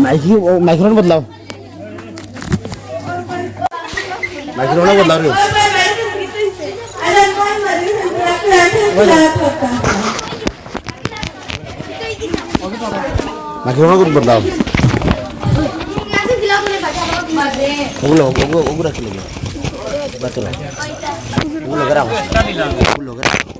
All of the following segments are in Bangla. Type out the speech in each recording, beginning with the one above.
माइक माइक्रोन बदलाओ माइक्रोन बदलाओ रे माइक्रोन को बदलाओ उगलो उगलो उगरा के लिए बतला उगलो करा उगलो करा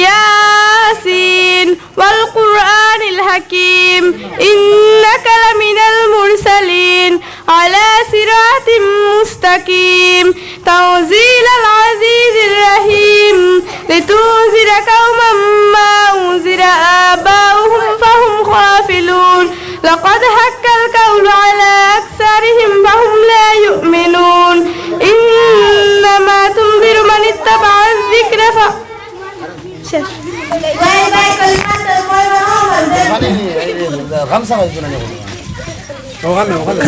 ইয়াসিন ওয়াল কুরআনিল হাকিম ইন্নাকা লামিনাল মুরসালিন আলা সিরাতিম মুস্তাকিম শেষ। ওখানে ওখানে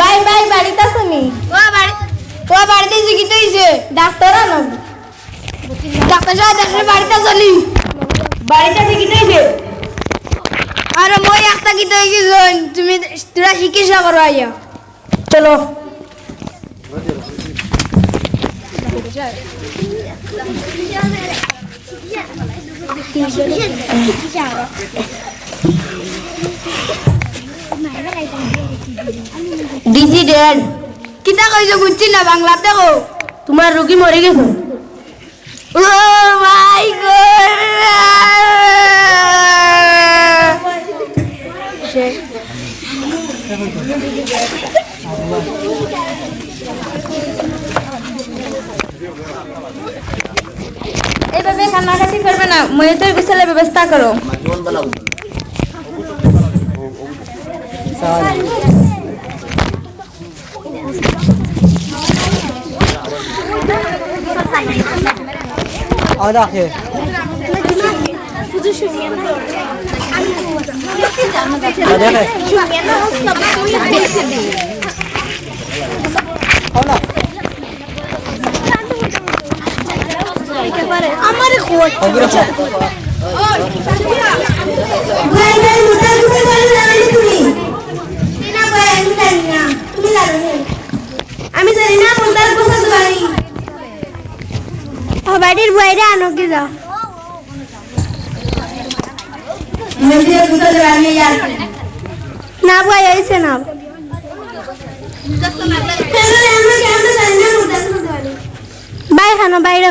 বাই বাই, বাড়িতে আসনি ও বাড়িতে যে গীত হয়েছে ডাক্তার আনো ডাক্তার সাহেব বাড়িতে চলি। বাড়িতে যে গীত হয়েছে আরে মই একটা গীত হয়ে গেছেন তুমি তোরা চিকিৎসা করো আইয়া চলো ডিজি ডেড কিতা কইছো বুঝছি না বাংলাতে কো তোমার রোগী মরে গেছে ও মাই এইভাবে কান্নাকাটি করবে না। ময়ূরের গোসলের ব্যবস্থা করো। দেখে আমার খোঁজ আমি জানি না কোনটার কথা জানি বাড়ির বাইরে আনো কি যাও না ভাই আইছে না বাই খানো বাইরে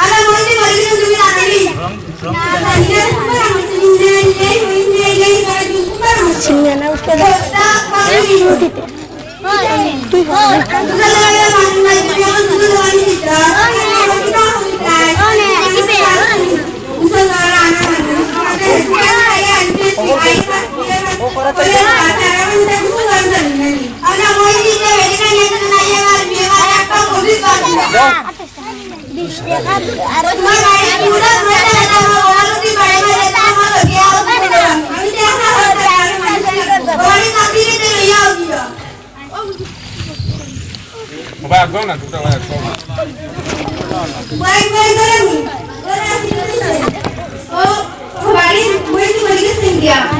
అలా ఉండి మళ్ళీ ఉంటుంది చిన్న ఔషధ అలా పోయి వెళ్ళిన అయ్యేవారు বাই বাই করে ও ও বাড়ি বই তো বলি গেছেন দিয়া কিছু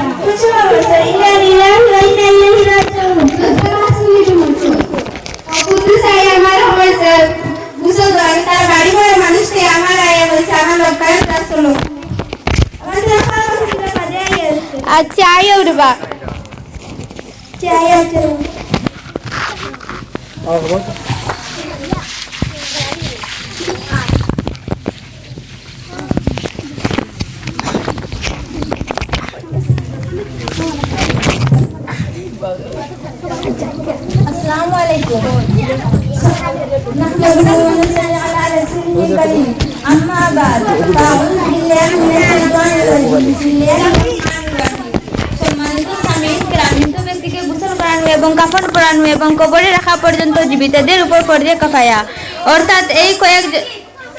হবে স্যার ইন্ডিয়ান രൂപ ചായ അസ്സാം വലൈക്കും أما بعد فأعوذ بالله من الشيطان الرجيم রাখা এবং কাফন পরানো এবং কবরে রাখা পর্যন্ত জীবিতদের উপর পর্যায়ে কফায়া। অর্থাৎ এই কয়েক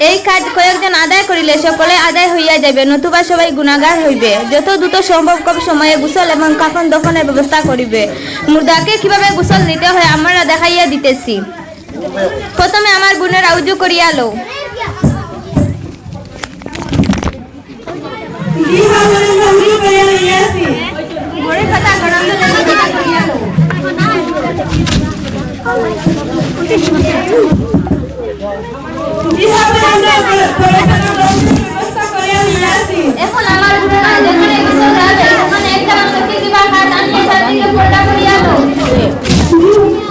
এই কাজ কয়েকজন আদায় করিলে সকলে আদায় হইয়া যাবে নতুবা সবাই গুণাগার হইবে। যত দ্রুত সম্ভব কম সময়ে গুসল এবং কাফন দফনের ব্যবস্থা করিবে। মুর্দাকে কীভাবে গুসল নিতে হয় আমরা দেখাইয়া দিতেছি। প্রথমে আমার গুণের আউজু করিয়া লো কথা এখন আমার যেখানে বিষয় আছে ওখানে একটা মানুষকে দিবার হাত আনলে চারদিকে ফোটা করিয়া দাও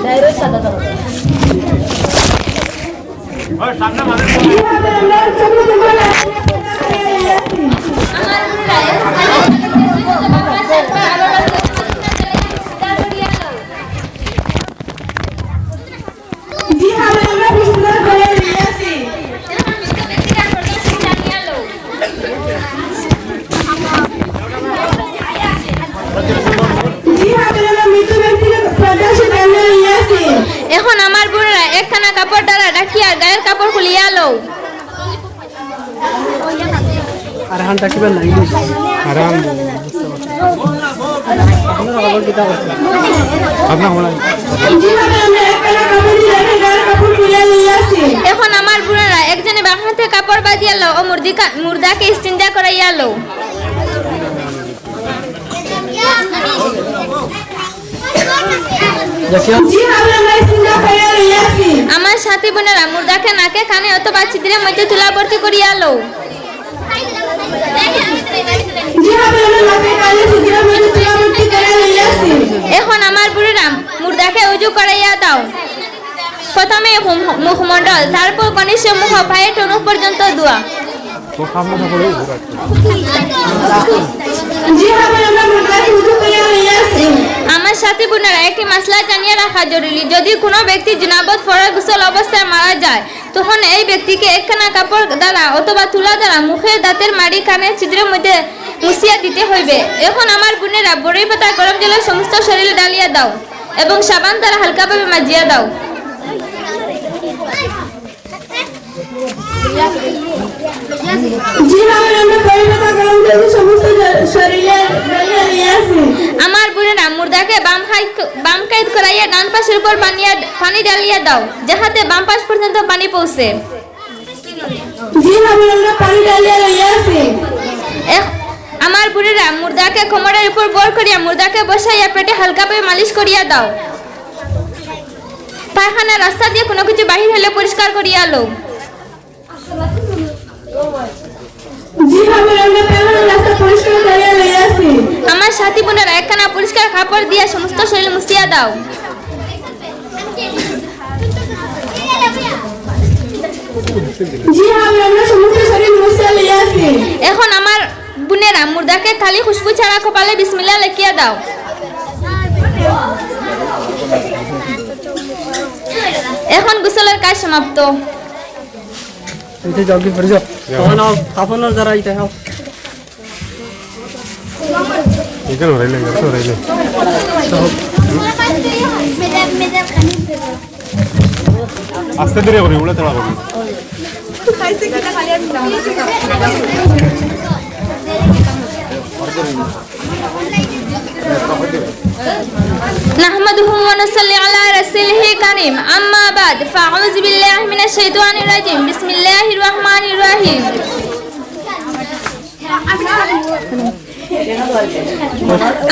ডাইরেক্ট সাদা দাও ওই সামনে মানুষ আমার এখন আমার বোনেরা একখানা কাপড় দ্বারা ডাকিয়া গায়ের কাপড় খুলিয়া লও। আর হান ডাকিবেন এখন আমার বোনেরা একজনে বাম হাতে কাপড় বাঁধিয়া লো ও মুর্দিকা মুর্দাকে চিন্তা করাইয়া লো Yeah, আমার সাথী বোনেরা মুর্দাকে নাকে কানে অত বাচ্চাদের মধ্যে তুলা ভর্তি করিয়া লো এখন আমার বুড়িরাম মুর্দাকে উজু করাইয়া দাও। প্রথমে মুখমণ্ডল তারপর গণেশ মুখ ভাই টনু পর্যন্ত দোয়া। জি আমরা মুর্দাকে উজু করিয়া লইয়াছি আমার সাথী বোনেরা একটি মাসলা জানিয়ে রাখা জরুরি। যদি কোনো ব্যক্তি জুনাবত ফরজ গোসল অবস্থায় মারা যায়, তখন এই ব্যক্তিকে একখানা কাপড় দ্বারা অথবা তুলা দ্বারা মুখের দাঁতের মাড়ি কানের ছিদ্রের মধ্যে মুছিয়া দিতে হইবে। এখন আমার বোনেরা বড়ই পাতা, গরম জলে সমস্ত শরীরে ডালিয়া দাও এবং সাবান দ্বারা হালকাভাবে মাজিয়া দাও। যেভাবে আগে বাম হাই বাম কাইদ করাইয়া ডান পাশের উপর পানিয়া পানি ডালিয়া দাও, যাহাতে বাম পাশ পর্যন্ত পানি পৌঁছে। আমার বুড়িরা, মুর্দাকে কোমরের উপর বর করিয়া মুর্দাকে বসাইয়া পেটে হালকাভাবে মালিশ করিয়া দাও। পায়খানা রাস্তা দিয়ে কোনো কিছু বাহির হলে পরিষ্কার করিয়া লো জি, আমরা রাস্তা পরিষ্কার সাথী বোনের একখানা পরিষ্কার কাপড় দিয়ে সমস্ত শরীর মুছিয়া দাও। এখন আমার বোনেরা মুর্দাকে খালি খুশবু ছাড়া কপালে বিসমিল্লা লেখিয়া দাও। এখন গুসলের কাজ সমাপ্ত। জলদি পড়ে যাও। কাপড় যারা এটা দ্বারা এইটা আও এখানে হরাইলে এখানে হরাইলে আস্তে ধীরে করি উড়ে তোলা করি نحمده ونصلي على رسوله الكريم أما بعد فأعوذ بالله من الشيطان الرجيم بسم الله الرحمن الرحيم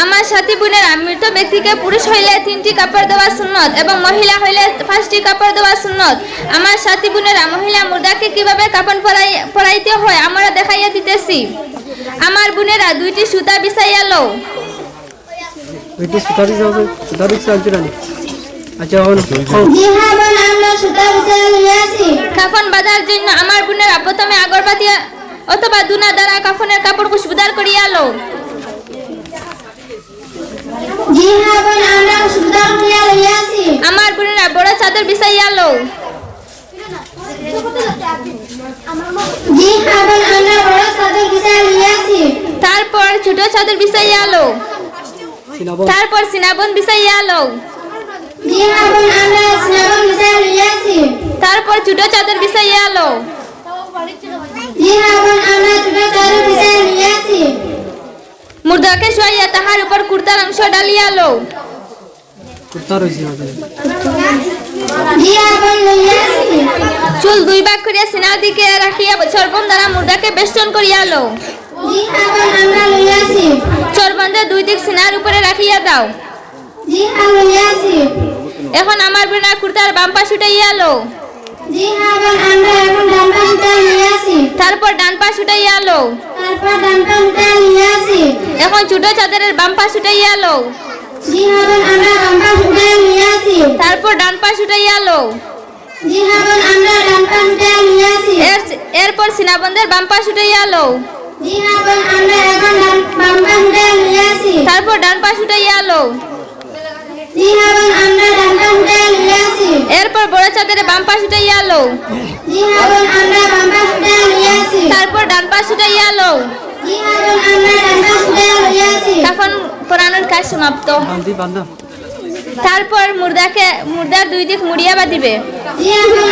আমার সাথী বোনেরা মৃত ব্যক্তিকে পুরুষ হইলে তিনটি কাপড় দেওয়া সুন্নত এবং মহিলা হইলে পাঁচটি কাপড় দেওয়া সুন্নত। আমার সাথী বোনেরা মহিলা মুর্দাকে কীভাবে কাপড় পরাই পরাইতে হয় আমরা দেখাইয়া দিতেছি। আমার বোনেরা দুইটি সুতা বিছাইয়া লও। সুতারি যাও সুতারি চালতে রানি আচ্ছা আমরা সুতা কাফন বাঁধার জন্য আমার বোনেরা প্রথমে আগরবাতি অথবা দুনা দ্বারা কাফনের কাপড় খুশবুদার করিয়া লো জি বোন আমরা লইয়াছি আমার বোনেরা বড় চাদর বিছাইয়া লো জি হ্যাঁ বোন আমরা বড় চাদর বিছানা লইয়াছি তারপর ছোট চাদর বিছাইয়া লো সিনাবন। তারপর সিনাবন বিছাইয়া হ্যাঁ বোন আমরা স্নাবন বিছানা লইয়াছি তারপর ছোট চাদর বিছাইয়া লো জি হ্যাঁ বোন আমরা ছোট চাদর বিছানা লইয়াছি মুর্দাকে শুয়াইয়া তাহার উপর কুর্তার অংশ ডালিয়া লো। কুর্তা রয়েছে না জি বোন লইয়াছি চুল দুই ভাগ করিয়া সিনার দিকে রাখিয়া সর্বম দ্বারা মুর্দাকে বেষ্টন করিয়া লো। জি বোন আমরা লইয়াছি চরবন্ধে দুই দিক সিনার উপরে রাখিয়া দাও। হ্যাঁ এখন আমার বোনা কুর্তার বাম পাশ উঠাইয়া লো। জি হ্যাঁ বোন আমরা এখন ডাম্পা সুতা লইয়াছি তারপর ডান পাশ উঠাইয়া লো তারপর ডাম্পা সুতা লইয়াছি এখন ছোট চাদরের বাম পাশ উঠাইয়া লো জি হ্যাঁ বোন আমরা ডাম্পা সুতা লইয়াছি তারপর ডান পাশ উঠাইয়া লো জি হ্যাঁ বোন আমরা ডাম্পা সুতা লইয়াছি এর এরপর সিনাবন্ধের বাম পাশ উঠাইয়া লো জি হ্যাঁ বোন আমরা এখন ডাম্পা সুতা লইয়াছি তারপর ডান পাশ উঠাইয়া লো জি হ্যাঁ বোন আমরা ডাম্পা সুতা লইয়াছি এরপর বড় চাদরের বাম পাশ উঠাইয়া লো জি বোন আমরা ডাম্পা সুতা লইয়াছি তারপর ডান পাশ উঠাইয়া লো জি বোন আমরা ডাম্পা সুতা লইয়াছি কাফন পরানোর কাজ সমাপ্ত। তারপর মুর্দাকে মুর্দার দুই দিক মুড়িয়া বাঁধিবে। জি বোন